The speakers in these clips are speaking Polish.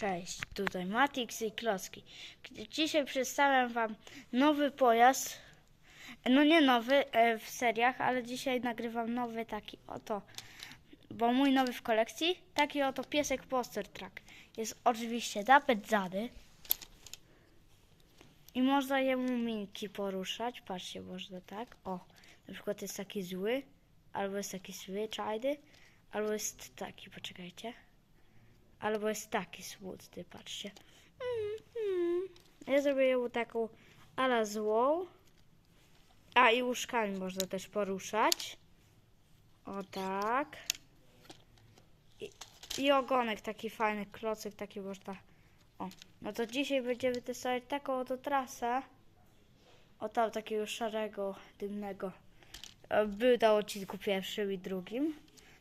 Cześć, tutaj Matix i Kloski. Dzisiaj przedstawiam Wam nowy pojazd. No nie nowy e, w seriach, ale dzisiaj nagrywam nowy taki oto. Bo mój nowy w kolekcji, taki oto piesek Poster Track. Jest oczywiście napędzany. I można jemu minki poruszać. Patrzcie, można tak. O, na przykład jest taki zły, albo jest taki zwyczajny, albo jest taki, poczekajcie. Albo jest taki smutny, patrzcie. Mm, mm. Ja zrobię mu taką ala złą. A i łóżkami można też poruszać. O tak. I, I ogonek taki fajny, klocek taki można. O, no to dzisiaj będziemy testować taką oto trasę. O tam takiego szarego, dymnego. E, Był na odcinku pierwszym i drugim.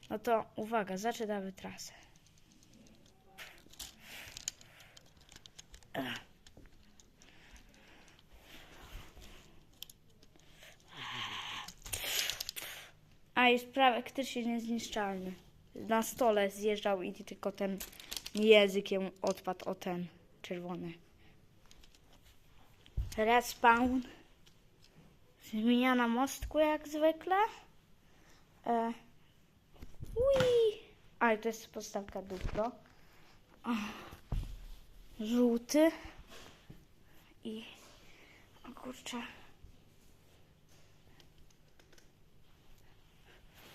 No to uwaga, zaczynamy trasę. A jest praktycznie niezniszczalny. Na stole zjeżdżał i tylko ten językiem odpadł o ten czerwony. Respawn. Zmiana mostku jak zwykle. E. Ui. A i to jest podstawka duplo. O. Żółty. I. O kurczę.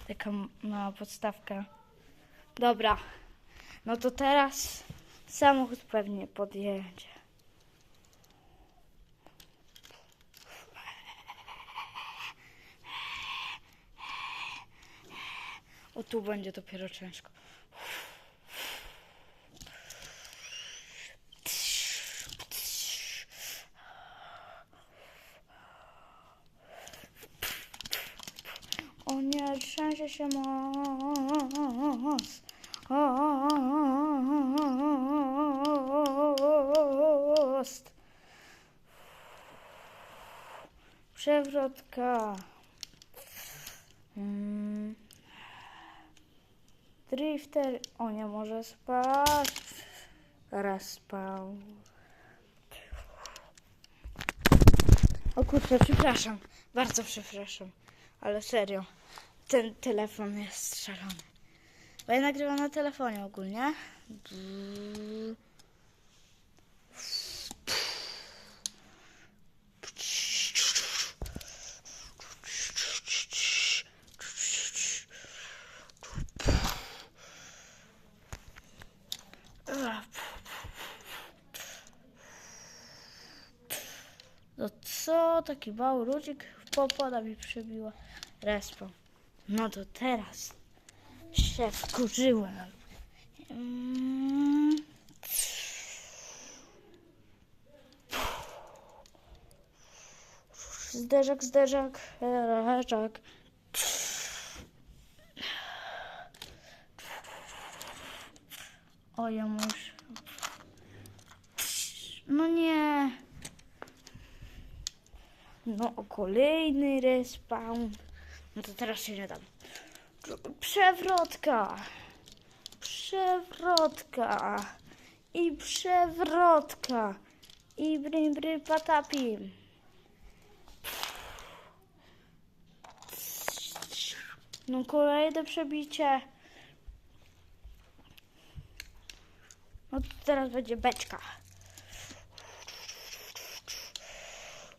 Taka mała podstawka. Dobra. No to teraz samochód pewnie podjedzie. O tu będzie dopiero ciężko. O nie, trzęsie się most. Most. Przewrotka. Mm. Drifter. O nie może spać. Raz spał. O kurczę, przepraszam. Bardzo przepraszam. Ale serio. Ten telefon jest szalony. Bo ja nagrywam na telefonie ogólnie. No co, taki mały ludzik w popoda mi przebiła. Respo. No to teraz się wkurzyłem. Mm. Zderzak, zderzak, zderzak. O, ja muszę. No nie. No, kolejny respawn. No to teraz się nie dam. Przewrotka. Przewrotka. I przewrotka. I brim brim patapim. No kolejne przebicie. No to teraz będzie beczka.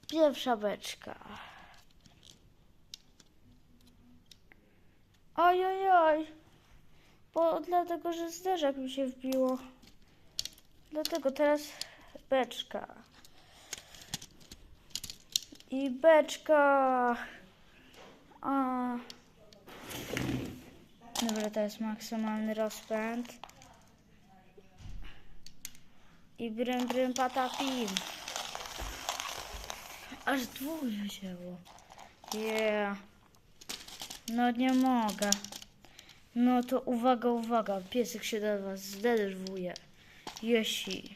Pierwsza beczka. Oj, oj, oj. Bo dlatego, że zderzak mi się wbiło. Dlatego teraz beczka. I beczka. A. Dobra, to jest maksymalny rozpęd. I brym, brym, patapim. Aż dwóch wzięło. Yeah. No nie mogę. No to uwaga, uwaga. Piesek się do was zdenerwuje. Jeśli...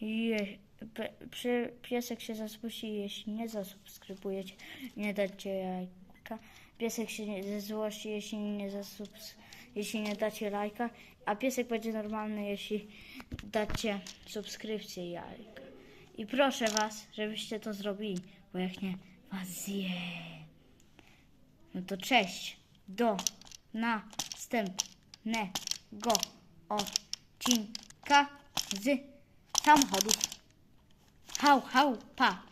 Je, pe, piesek się zasmuci, jeśli nie zasubskrybujecie, nie dacie jajka. Piesek się złości, jeśli nie zasubs, jeśli nie dacie lajka. A piesek będzie normalny, jeśli dacie subskrypcję i jajka. I proszę was, żebyście to zrobili, bo jak nie, was zje. No to cześć. Do następnego odcinka z samochodów. Hał, hał, pa.